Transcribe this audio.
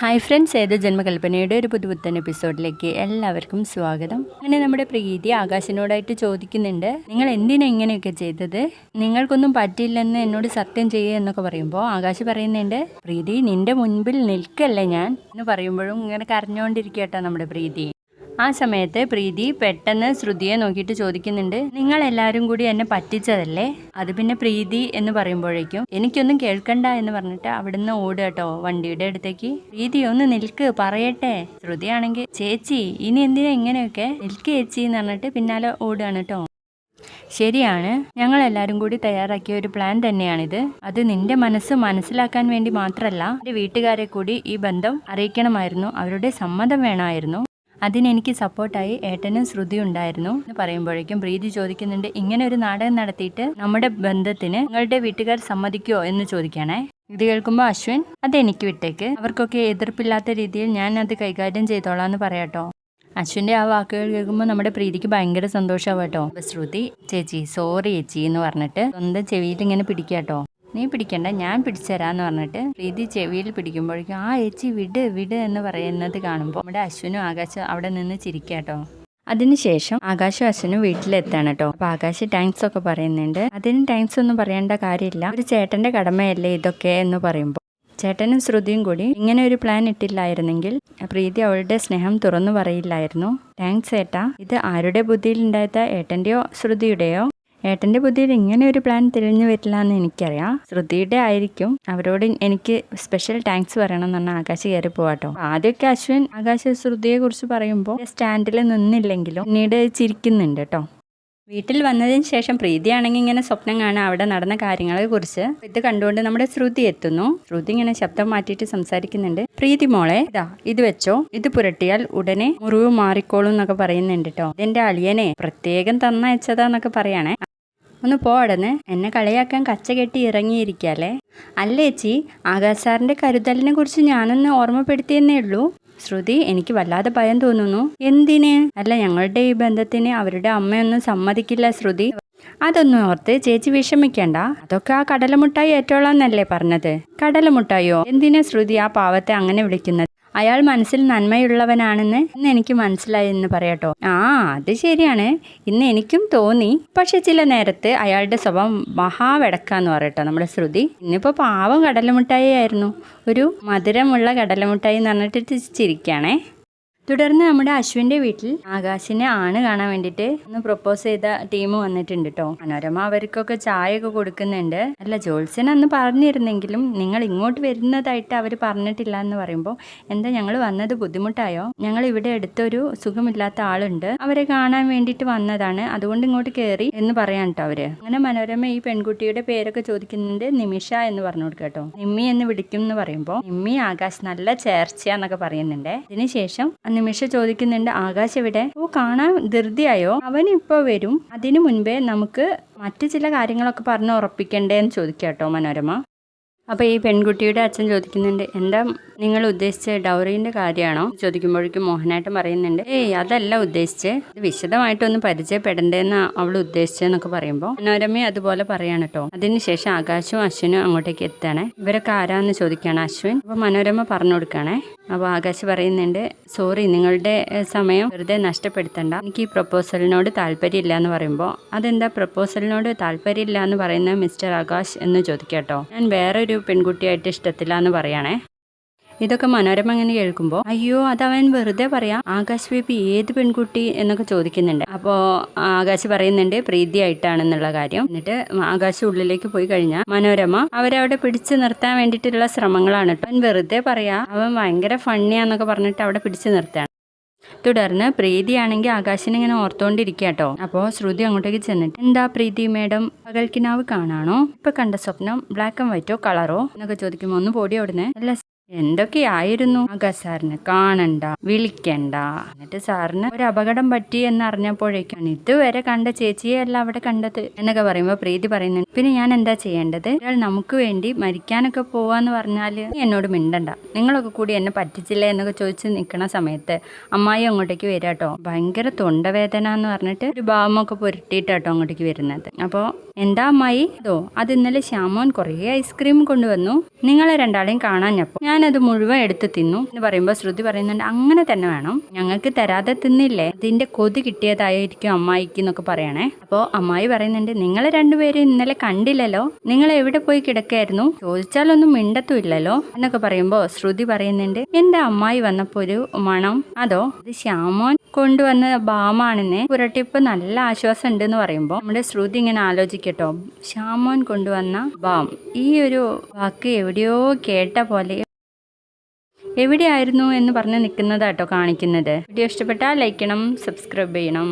Hi friends ഏത് ജന്മകൽപ്പനയുടെ ഒരു പുതുപുത്തൻ എപ്പിസോഡിലേക്ക് എല്ലാവർക്കും സ്വാഗതം. അങ്ങനെ നമ്മുടെ പ്രീതി ആകാശിനോടായിട്ട് ചോദിക്കുന്നുണ്ട് നിങ്ങൾ എന്തിനാ ഇങ്ങനെയൊക്കെ ചെയ്തത്? നിങ്ങൾക്കൊന്നും പറ്റില്ലെന്ന് എന്നോട് സത്യം ചെയ്യുക എന്നൊക്കെ പറയുമ്പോൾ ആകാശ് പറയുന്നുണ്ട് പ്രീതി നിന്റെ മുൻപിൽ നിൽക്കല്ലേ ഞാൻ? എന്ന് പറയുമ്പോഴും ഇങ്ങനെ കരഞ്ഞുകൊണ്ടിരിക്കട്ടോ നമ്മുടെ പ്രീതി. ആ സമയത്ത് പ്രീതി പെട്ടെന്ന് ശ്രുതിയെ നോക്കിയിട്ട് ചോദിക്കുന്നുണ്ട് നിങ്ങൾ എല്ലാവരും കൂടി എന്നെ പറ്റിച്ചതല്ലേ? അത് പിന്നെ പ്രീതി എന്ന് പറയുമ്പോഴേക്കും എനിക്കൊന്നും കേൾക്കണ്ട എന്ന് പറഞ്ഞിട്ട് അവിടുന്ന് ഓടുക കേട്ടോ വണ്ടിയുടെ അടുത്തേക്ക്. പ്രീതി ഒന്ന് നിൽക്ക് പറയട്ടെ. ശ്രുതിയാണെങ്കിൽ ചേച്ചി ഇനി എന്തിനാ ഇങ്ങനെയൊക്കെ? നിൽക്ക് ചേച്ചി എന്ന് പറഞ്ഞിട്ട് പിന്നാലെ ഓടുകയാണ് കേട്ടോ. ശരിയാണ് ഞങ്ങൾ എല്ലാവരും കൂടി തയ്യാറാക്കിയ ഒരു പ്ലാൻ തന്നെയാണിത്. അത് നിന്റെ മനസ്സ് മനസ്സിലാക്കാൻ വേണ്ടി മാത്രമല്ല എന്റെ വീട്ടുകാരെ കൂടി ഈ ബന്ധം അറിയിക്കണമായിരുന്നു. അവരുടെ സമ്മതം വേണമായിരുന്നു. അതിനെനിക്ക് സപ്പോർട്ടായി ഏട്ടനും ശ്രുതി ഉണ്ടായിരുന്നു. എന്ന് പറയുമ്പോഴേക്കും പ്രീതി ചോദിക്കുന്നുണ്ട് ഇങ്ങനെ ഒരു നാടകം നടത്തിയിട്ട് നമ്മുടെ ബന്ധത്തിന് നിങ്ങളുടെ വീട്ടുകാർ സമ്മതിക്കുമോ എന്ന് ചോദിക്കണേ ഇത് കേൾക്കുമ്പോൾ അശ്വിൻ അതെനിക്ക് വിട്ടേക്ക്. അവർക്കൊക്കെ എതിർപ്പില്ലാത്ത രീതിയിൽ ഞാൻ അത് കൈകാര്യം ചെയ്തോളാം എന്ന് പറയാട്ടോ. അശ്വിന്റെ ആ വാക്കുകൾ കേൾക്കുമ്പോൾ നമ്മുടെ പ്രീതിക്ക് ഭയങ്കര സന്തോഷമാവും കേട്ടോ ശ്രുതി ചേച്ചി സോറി ചേച്ചി എന്ന് പറഞ്ഞിട്ട് സ്വന്തം ചെവിയിൽ ഇങ്ങനെ പിടിക്കാട്ടോ. നീ പിടിക്കണ്ട ഞാൻ പിടിച്ചുതരാന്ന് പറഞ്ഞിട്ട് പ്രീതി ചെവിയിൽ പിടിക്കുമ്പോഴേക്കും ആ ഏച്ചി വിട് വിട് എന്ന് പറയുന്നത് കാണുമ്പോൾ നമ്മുടെ അശ്വനും ആകാശം അവിടെ നിന്ന് ചിരിക്കാട്ടോ അതിനുശേഷം ആകാശും അശ്വനും വീട്ടിലെത്താണ് കേട്ടോ അപ്പൊ ആകാശ് താങ്ക്സ് ഒക്കെ പറയുന്നുണ്ട്. അതിന് താങ്ക്സ് ഒന്നും പറയേണ്ട കാര്യമില്ല. ഒരു ചേട്ടന്റെ കടമയല്ലേ ഇതൊക്കെ എന്ന് പറയുമ്പോൾ ചേട്ടനും ശ്രുതിയും കൂടി ഇങ്ങനെ ഒരു പ്ലാൻ ഇട്ടില്ലായിരുന്നെങ്കിൽ പ്രീതി അവളുടെ സ്നേഹം തുറന്നു പറയില്ലായിരുന്നു. താങ്ക്സ് ഏട്ടാ. ഇത് ആരുടെ ബുദ്ധിയിൽ ഉണ്ടായത് ഏട്ടന്റെയോ ശ്രുതിയുടെയോ? ഏട്ടന്റെ ബുദ്ധിയിൽ ഇങ്ങനെ ഒരു പ്ലാൻ തിരിഞ്ഞു വരില്ല എന്ന് എനിക്കറിയാം. ശ്രുതിയുടെ ആയിരിക്കും. അവരോട് എനിക്ക് സ്പെഷ്യൽ താങ്ക്സ് പറയണം എന്ന് പറഞ്ഞാൽ ആകാശ് കയറി പോവാട്ടോ ആദ്യമൊക്കെ അശ്വിൻ ആകാശ് ശ്രുതിയെ കുറിച്ച് പറയുമ്പോൾ സ്റ്റാൻഡിൽ നിന്നില്ലെങ്കിലും പിന്നീട് ചിരിക്കുന്നുണ്ട് കേട്ടോ വീട്ടിൽ വന്നതിന് ശേഷം പ്രീതിയാണെങ്കിൽ ഇങ്ങനെ സ്വപ്നം കാണാൻ അവിടെ നടന്ന കാര്യങ്ങളെ കുറിച്ച്. ഇത് കണ്ടുകൊണ്ട് നമ്മുടെ ശ്രുതി എത്തുന്നു. ശ്രുതി ഇങ്ങനെ ശബ്ദം മാറ്റിയിട്ട് സംസാരിക്കുന്നുണ്ട്. പ്രീതി മോളെ ഇതാ ഇത് വെച്ചോ. ഇത് പുരട്ടിയാൽ ഉടനെ മുറിവ് മാറിക്കോളും എന്നൊക്കെ പറയുന്നുണ്ട് കേട്ടോ ഇതെന്റെ അളിയനെ പ്രത്യേകം തന്നയച്ചതാന്നൊക്കെ പറയണേ. ഒന്ന് പോടന്ന് എന്നെ കളിയാക്കാൻ കച്ച കെട്ടി ഇറങ്ങിയിരിക്കല്ലേ? അല്ല ചേച്ചി ആകാശ് സാറിന്റെ കരുതലിനെ കുറിച്ച് ഞാനൊന്ന് ഓർമ്മപ്പെടുത്തിയെന്നേ ഉള്ളൂ. ശ്രുതി എനിക്ക് വല്ലാതെ ഭയം തോന്നുന്നു. എന്തിന്? അല്ല ഞങ്ങളുടെ ഈ ബന്ധത്തിന് അവരുടെ അമ്മയൊന്നും സമ്മതിക്കില്ല ശ്രുതി. അതൊന്നും ഓർത്ത് ചേച്ചി വിഷമിക്കണ്ട. അതൊക്കെ ആ കടലമുട്ടായി ഏറ്റോളാന്നല്ലേ പറഞ്ഞത്. കടലമുട്ടായോ? എന്തിനാ ശ്രുതി ആ പാവത്തെ അങ്ങനെ വിളിക്കുന്നത്? അയാൾ മനസ്സിൽ നന്മയുള്ളവനാണെന്ന് ഇന്ന് എനിക്ക് മനസ്സിലായി എന്ന് പറയട്ടോ. ആ അത് ശരിയാണ്. ഇന്ന് എനിക്കും തോന്നി. പക്ഷെ ചില നേരത്ത് അയാളുടെ സ്വഭാവം മഹാവെടക്കാന്ന് പറയട്ടോ നമ്മുടെ ശ്രുതി. ഇന്നിപ്പോൾ പാവം കടലമുട്ടായി ആയിരുന്നു. ഒരു മധുരമുള്ള കടലമുട്ടായി എന്ന് പറഞ്ഞിട്ട് ചിരിക്കുകയാണേ തുടർന്ന് നമ്മുടെ അശ്വിന്റെ വീട്ടിൽ ആകാശിനെ ആണ് കാണാൻ വേണ്ടിയിട്ട് ഒന്ന് പ്രൊപ്പോസ് ചെയ്ത ടീം വന്നിട്ടുണ്ട് കേട്ടോ മനോരമ അവർക്കൊക്കെ ചായ ഒക്കെ കൊടുക്കുന്നുണ്ട്. അല്ല ജോത്സ്യൻ അന്ന് പറഞ്ഞിരുന്നെങ്കിലും നിങ്ങൾ ഇങ്ങോട്ട് വരുന്നതായിട്ട് അവർ പറഞ്ഞിട്ടില്ല എന്ന് പറയുമ്പോൾ എന്താ ഞങ്ങൾ വന്നത് ബുദ്ധിമുട്ടായോ? ഞങ്ങൾ ഇവിടെ അടുത്തൊരു സുഖമില്ലാത്ത ആളുണ്ട്. അവരെ കാണാൻ വേണ്ടിയിട്ട് വന്നതാണ്. അതുകൊണ്ട് ഇങ്ങോട്ട് കയറി എന്ന് പറയാൻ കേട്ടോ അവർ. അങ്ങനെ മനോരമ ഈ പെൺകുട്ടിയുടെ പേരൊക്കെ ചോദിക്കുന്നുണ്ട്. നിമിഷ എന്ന് പറഞ്ഞു കൊടുക്കുക കേട്ടോ നിമ്മി എന്ന് വിളിക്കും എന്ന് പറയുമ്പോൾ നിമ്മി ആകാശ് നല്ല ചേർച്ചയാന്നൊക്കെ പറയുന്നുണ്ട്. ഇതിനുശേഷം നിമിഷ ചോദിക്കുന്നുണ്ട് ആകാശ് എവിടെ ഓ കാണാൻ ധൃതിയായോ? അവൻ ഇപ്പോൾ വരും. അതിനു മുൻപേ നമുക്ക് മറ്റു ചില കാര്യങ്ങളൊക്കെ പറഞ്ഞ് ഉറപ്പിക്കണ്ടേ എന്ന് ചോദിക്കാം കേട്ടോ മനോരമ. അപ്പോൾ ഈ പെൺകുട്ടിയുടെ അച്ഛൻ ചോദിക്കുന്നുണ്ട് എന്താ നിങ്ങൾ ഉദ്ദേശിച്ച ഡൗറീന്റെ കാര്യമാണോ? ചോദിക്കുമ്പോഴേക്കും മോഹനായിട്ട് പറയുന്നുണ്ട് ഏയ് അതല്ല ഉദ്ദേശിച്ച്. ഇത് വിശദമായിട്ടൊന്ന് പരിചയപ്പെടണ്ടേന്ന് അവൾ ഉദ്ദേശിച്ചെന്നൊക്കെ പറയുമ്പോൾ മനോരമയും അതുപോലെ പറയാണ് കേട്ടോ അതിനുശേഷം ആകാശും അശ്വിനും അങ്ങോട്ടേക്ക് എത്തണേ ഇവരൊക്കെ ആരാന്ന് ചോദിക്കുകയാണ് അശ്വിൻ. അപ്പോൾ മനോരമ പറഞ്ഞു കൊടുക്കണേ അപ്പോൾ ആകാശ് പറയുന്നുണ്ട് സോറി നിങ്ങളുടെ സമയം വെറുതെ നഷ്ടപ്പെടുത്തണ്ട. എനിക്ക് ഈ പ്രപ്പോസലിനോട് താല്പര്യമില്ല എന്ന് പറയുമ്പോൾ അതെന്താ പ്രപ്പോസലിനോട് താല്പര്യമില്ല എന്ന് പറയുന്ന മിസ്റ്റർ ആകാശ് എന്ന് ചോദിക്കാട്ടോ ഞാൻ വേറൊരു പെൺകുട്ടിയായിട്ട് ഇഷ്ടത്തില്ല എന്ന് പറയണേ. ഇതൊക്കെ മനോരമ അങ്ങനെ കേൾക്കുമ്പോൾ അയ്യോ അതവൻ വെറുതെ പറയാം ആകാശ് ബേബി ഏത് പെൺകുട്ടി? എന്നൊക്കെ ചോദിക്കുന്നുണ്ട്. അപ്പോൾ ആകാശ് പറയുന്നുണ്ട് പ്രീതിയായിട്ടാണെന്നുള്ള കാര്യം. എന്നിട്ട് ആകാശ് ഉള്ളിലേക്ക് പോയി കഴിഞ്ഞാൽ മനോരമ അവരവിടെ പിടിച്ചു നിർത്താൻ വേണ്ടിയിട്ടുള്ള ശ്രമങ്ങളാണ് അവൻ വെറുതെ പറയാ അവൻ ഭയങ്കര ഫണ്ണിയാന്നൊക്കെ പറഞ്ഞിട്ട് അവിടെ പിടിച്ചു നിർത്തുകയാണ്. തുടർന്ന് പ്രീതിയാണെങ്കിൽ ആകാശിനെ ഇങ്ങനെ കേട്ടോ അപ്പോൾ ശ്രുതി അങ്ങോട്ടേക്ക് ചെന്നിട്ട് എന്താ പ്രീതി മേഡം? പകൽക്കിനാവ് കാണാണോ? ഇപ്പൊ കണ്ട സ്വപ്നം ബ്ലാക്ക് ആൻഡ് വൈറ്റോ കളറോ എന്നൊക്കെ ചോദിക്കുമ്പോൾ ഒന്ന് പൊടി അവിടുന്ന്. അല്ല എന്തൊക്കെയായിരുന്നു ആകാശ് സാറിന് കാണണ്ട വിളിക്കണ്ട. എന്നിട്ട് സാറിന് ഒരു അപകടം പറ്റി എന്ന് അറിഞ്ഞപ്പോഴേക്കാണ് ഇതുവരെ കണ്ട ചേച്ചിയെ അല്ല അവിടെ കണ്ടത്? എന്നൊക്കെ പറയുമ്പോൾ പ്രീതി പറയുന്നുണ്ട്. പിന്നെ ഞാൻ എന്താ ചെയ്യേണ്ടത്? ഇയാൾ നമുക്ക് വേണ്ടി മരിക്കാനൊക്കെ പോവാന്ന് പറഞ്ഞാൽ എന്നോട് മിണ്ടണ്ട. നിങ്ങളൊക്കെ കൂടി എന്നെ പറ്റിച്ചില്ലേ? എന്നൊക്കെ ചോദിച്ച് നിൽക്കണ സമയത്ത് അമ്മായി അങ്ങോട്ടേക്ക് വരാട്ടോ ഭയങ്കര തൊണ്ടവേദന എന്ന് പറഞ്ഞിട്ട് ഒരു ഭാവമൊക്കെ പുരട്ടിയിട്ടാട്ടോ അങ്ങോട്ടേക്ക് വരുന്നത്. അപ്പോൾ എന്താ അമ്മായി? ഇതോ അത് ഇന്നലെ ശ്യാമോൻ കുറേ ഐസ്ക്രീം കൊണ്ടുവന്നു. നിങ്ങളെ രണ്ടാളെയും കാണാഞ്ഞപ്പോൾ ഞാൻ ഞാനത് മുഴുവൻ എടുത്ത് തിന്നു എന്ന് പറയുമ്പോൾ ശ്രുതി പറയുന്നുണ്ട് അങ്ങനെ തന്നെ വേണം. ഞങ്ങൾക്ക് തരാതെ തിന്നില്ലേ? അതിന്റെ കൊതി കിട്ടിയതായിരിക്കും അമ്മായിക്ക് എന്നൊക്കെ പറയണേ. അപ്പോൾ അമ്മായി പറയുന്നുണ്ട് നിങ്ങൾ രണ്ടുപേരും ഇന്നലെ കണ്ടില്ലല്ലോ? നിങ്ങൾ എവിടെ പോയി കിടക്കായിരുന്നു? ചോദിച്ചാലൊന്നും മിണ്ടത്തുമില്ലല്ലോ? എന്നൊക്കെ പറയുമ്പോൾ ശ്രുതി പറയുന്നുണ്ട് എന്റെ അമ്മായി വന്നപ്പോൾ ഒരു മണം. അതോ? ഇത് ശ്യാമോൻ കൊണ്ടുവന്ന ബാമാണെന്ന്. പുരട്ടിപ്പ് നല്ല ആശ്വാസം ഉണ്ട് എന്ന് പറയുമ്പോൾ നമ്മുടെ ശ്രുതി ഇങ്ങനെ ആലോചിക്കട്ടോ. ശ്യാമോൻ കൊണ്ടുവന്ന ബാം. ഈ ഒരു വാക്ക് എവിടെയോ കേട്ട പോലെ എവിടെയായിരുന്നു എന്ന് പറഞ്ഞ് നിൽക്കുന്നതാട്ടോ കാണിക്കുന്നത്. വീഡിയോ ഇഷ്ടപ്പെട്ടാൽ ലൈക്ക് ചെയ്യണം സബ്സ്ക്രൈബ് ചെയ്യണം.